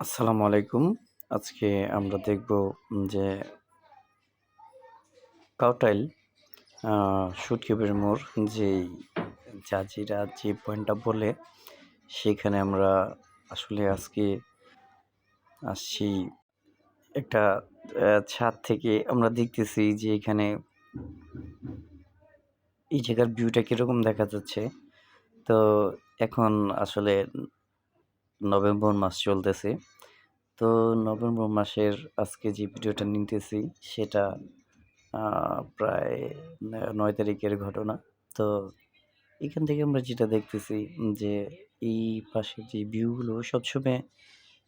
আসসালামু আলাইকুম। আজকে আমরা দেখব যে কাউটাইল সুটকিবের মোড়, যেই জাজিরা যে পয়েন্টটা বলে, সেখানে আমরা আসলে আজকে আসছি একটা ছাদ থেকে আমরা দেখতেছি যে এখানে এই জায়গার ভিউটা কীরকম দেখা যাচ্ছে। তো এখন আসলে নভেম্বর মাস চলতেছে। তো নভেম্বর মাসের আজকে যে ভিডিওটা নিতেছি, সেটা প্রায় নয় তারিখের ঘটনা। তো এখান থেকে আমরা যেটা দেখতেছি যে, এই পাশের যে ভিউগুলো সবসময়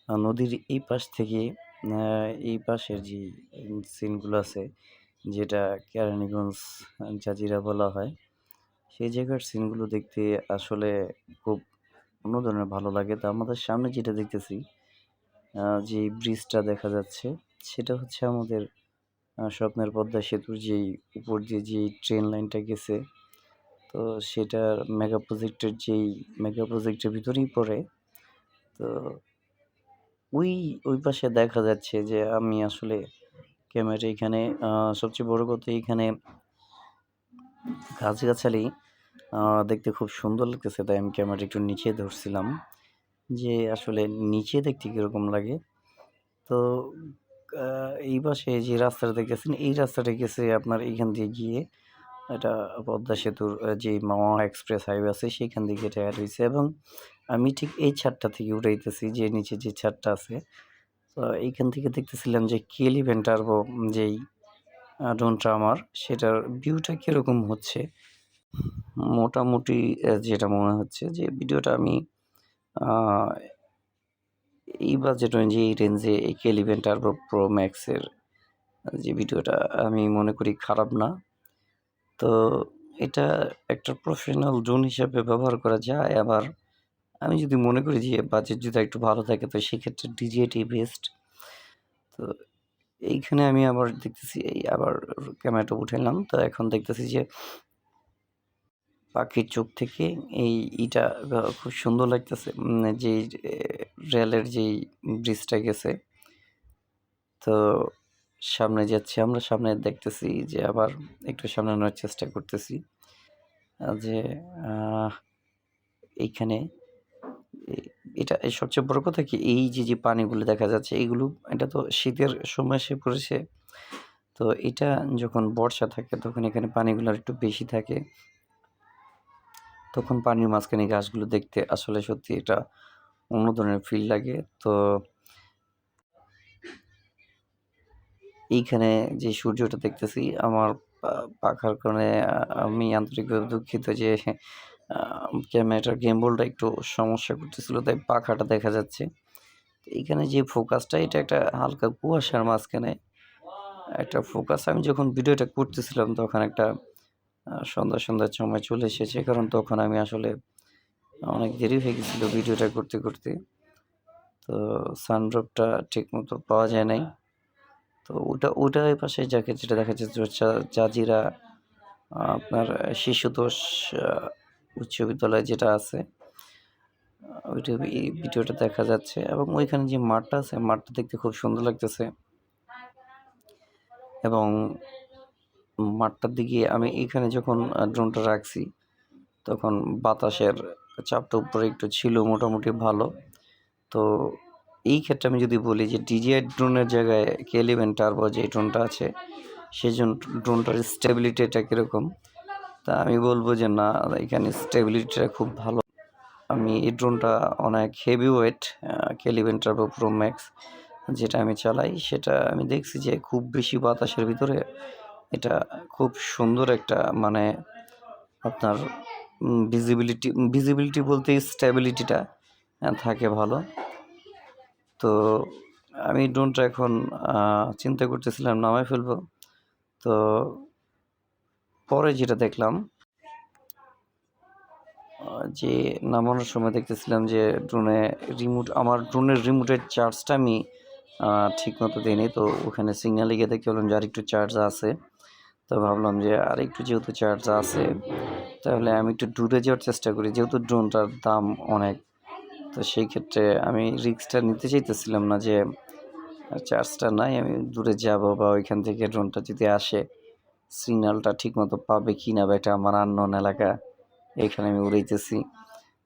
নদীর এই পাশ থেকে এই পাশের যে সিনগুলো আছে, যেটা কেরানীগঞ্জ, জাজিরা বলা হয়। সেই জায়গার সিনগুলো দেখতে আসলে খুব অন্য ধরনের ভালো লাগে। তো আমাদের সামনে যেটা দেখতেছি যে ব্রিজটা দেখা যাচ্ছে সেটা হচ্ছে আমাদের স্বপ্নের পদ্মা সেতুর যেই উপর দিয়ে যেই ট্রেন লাইনটা গেছে তো সেটা মেগা প্রজেক্টের যেই মেগা প্রজেক্টের ভিতরেই পড়ে। তো ওই, ওই পাশে দেখা যাচ্ছে যে আমি আসলে ক্যামেরা এখানে সবচেয়ে বড় কথা এখানে গাছগাছালি দেখতে খুব সুন্দর লাগতেছে, তাই আমি ক্যামেরাটা একটু নিচে ধরছিলাম। যে আসলে নিচে দেখতে কীরকম লাগে। তো এই পাশে যে রাস্তাটা দেখতেছেন, এই রাস্তাটা গেছে আপনার এইখান দিয়ে গিয়ে এটা পদ্মা সেতুর যে মাওয়া এক্সপ্রেস হাইওয়ে আছে সেইখান এটা এড হইছে এবং আমি ঠিক এই ছাদটা থেকে উঠাইতেছি, যে নিচে যে ছাদটা আছে। তো এইখান থেকে দেখতেছিলাম যে কেলিভেন টার্বো যেই, আ, ড্রোনটা আমার, সেটার ভিউটা কীরকম হচ্ছে। মোটামুটি যেটা মনে হচ্ছে যে ভিডিওটা আমি এই বাজেট অনুযায়ী এই রেঞ্জে এই কেলিভেন টার্বো প্রো ম্যাক্সের যে ভিডিওটা আমি মনে করি খারাপ না। তো এটা একটা প্রফেশনাল ড্রোন হিসাবে ব্যবহার করা যায়। আবার আমি যদি মনে করি যে বাজেট যদি একটু ভালো থাকে, তো সেক্ষেত্রে DJI বেস্ট। তো এইখানে আমি আবার দেখতেছি, এই আবার ক্যামেরাটা উঠাইলাম। তো এখন দেখতেছি যে পাখির চোখ থেকে এই ইটা খুব সুন্দর লাগতেছে। যেই রেলের যেই ব্রিজটা গেছে। তো সামনে যাচ্ছি আমরা সামনে দেখতেছি যে আবার একটু সামনে নেওয়ার চেষ্টা করতেছি। যে এইখানে এটা সবচেয়ে বড় কথা কি এই যে, যে পানিগুলো দেখা যাচ্ছে এইগুলো এটা তো শীতের সময় এসে পড়েছে। তো এটা যখন বর্ষা থাকে তখন এখানে পানিগুলো আরেকটু বেশি থাকে। তখন পানির মাঝখানে গাছগুলো দেখতে আসলে সত্যি এটা অন্য ধরনের ফিল লাগে। তো এইখানে যে সূর্যটা দেখতেছি, আমার পাখার কারণে আমি আন্তরিকভাবে দুঃখিত যে ক্যামেরাটার গিম্বলটা একটু সমস্যা করতেছিল, তাই পাখাটা দেখা যাচ্ছে। এইখানে যে ফোকাসটা এটা একটা হালকা কুয়াশার মাঝখানে একটা ফোকাস আমি যখন ভিডিওটা করতেছিলাম, তখন একটা সন্ধ্যা, সন্ধ্যার সময় চলে এসেছে। কারণ তখন আমি আসলে অনেক দেরি হয়ে গেছিল ভিডিওটা করতে, করতে। তো সানড্রপটা ঠিকমতো পাওয়া যায় নাই। তো ওটা ওটা পাশে যাকে যেটা দেখা যাচ্ছে জাজিরা আপনার শিশুতোষ উচ্চ বিদ্যালয় যেটা আছে। ওইটা ভিডিওটা দেখা যাচ্ছে এবং ওইখানে যে মাঠটা আছে মাঠটা দেখতে খুব সুন্দর লাগতেছে। এবং মাঠটার দিকে আমি এখানে যখন ড্রোনটা রাখছি, তখন বাতাসের চাপটা উপরে একটু ছিল মোটামুটি ভালো। তো এই ক্ষেত্রে আমি যদি বলি যে DJI ড্রোনের জায়গায় কে কেলিভেন টার্বো যে ড্রোনটা আছে সেজন ড্রোনটার স্টেবিলিটিটা কীরকম তা আমি বলব যে না, এখানে স্টেবিলিটিটা খুব ভালো। আমি এই ড্রোনটা অনেক হেভি ওয়েট কেলিভেন টার্বো প্রো ম্যাক্স যেটা আমি চালাই, সেটা আমি দেখছি যে খুব বেশি বাতাসের ভিতরে এটা খুব সুন্দর একটা মানে আপনার ভিজিবিলিটি ভিজিবিলিটি বলতে স্টেবিলিটিটা আ থাকে ভালো। তো আমি ড্রোনটা এখন চিন্তা করতেছিলাম, নামায় ফেলব। তো পরে যেটা দেখলাম যে নামানোর সময় দেখতেছিলাম যে ড্রোনে রিমোট আমার ড্রোনের রিমোটের চার্জটা আমি আ ঠিকমতো দেইনি। তো ওখানে সিগন্যালে গিয়ে দেখতে পেলাম যে আরেকটু চার্জ আছে। তো ভাবলাম যে আরেকটু যেহেতু চার্জ আছে, তাহলে আমি একটু দূরে যাওয়ার চেষ্টা করি। যেহেতু ড্রোনটার দাম অনেক। তো সেই ক্ষেত্রে আমি রিস্কটা নিতে চাইতেছিলাম না যে চার্জটা নাই, আমি দূরে যাব বা ওইখান থেকে ড্রোনটা যদি আসে সিগন্যালটা ঠিকমতো পাবে কি না বা এটা আমার আননোন এলাকা এখানে আমি উড়াইতেছি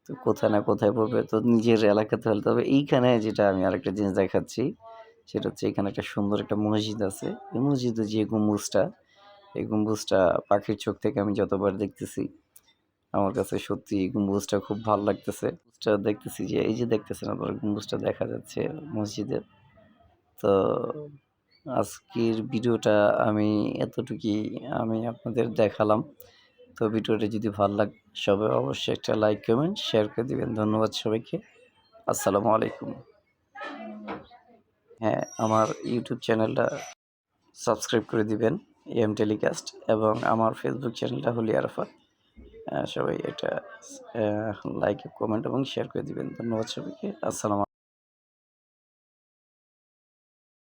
তো কোথায় না কোথায় পড়বে, তো নিজের এলাকাতে হলে তবে এইখানে যেটা আমি আরেকটা জিনিস দেখাচ্ছি, সেটা হচ্ছে এখানে একটা সুন্দর একটা মসজিদ আছে এই মসজিদে যে গম্বুজটা এই গম্বুজটা পাখির চোখ থেকে আমি যতবার দেখতেছি, আমার কাছে সত্যি গম্বুজটা খুব ভালো লাগতেছে। দেখতেছি যে, এই যে দেখতেছেন আপনারা, গম্বুজটা দেখা যাচ্ছে মসজিদের তো আজকের ভিডিওটা আমি এতটুকুই আমি আপনাদের দেখালাম। তো ভিডিওটা যদি ভালো লাগে, সবাই অবশ্যই একটা লাইক, কমেন্ট, শেয়ার করে দিবেন। ধন্যবাদ সবাইকে। আসসালামু আলাইকুম। হ্যাঁ আমার ইউটিউব চ্যানেলটা সাবস্ক্রাইব করে দিবেন। এম টেলিকাস্ট এবং আমার ফেসবুক চ্যানেলটা হলি আরাফাত। সবাই এটা লাইক কমেন্ট এবং শেয়ার করে দিবেন। ধন্যবাদ সবাইকে। আসসালাম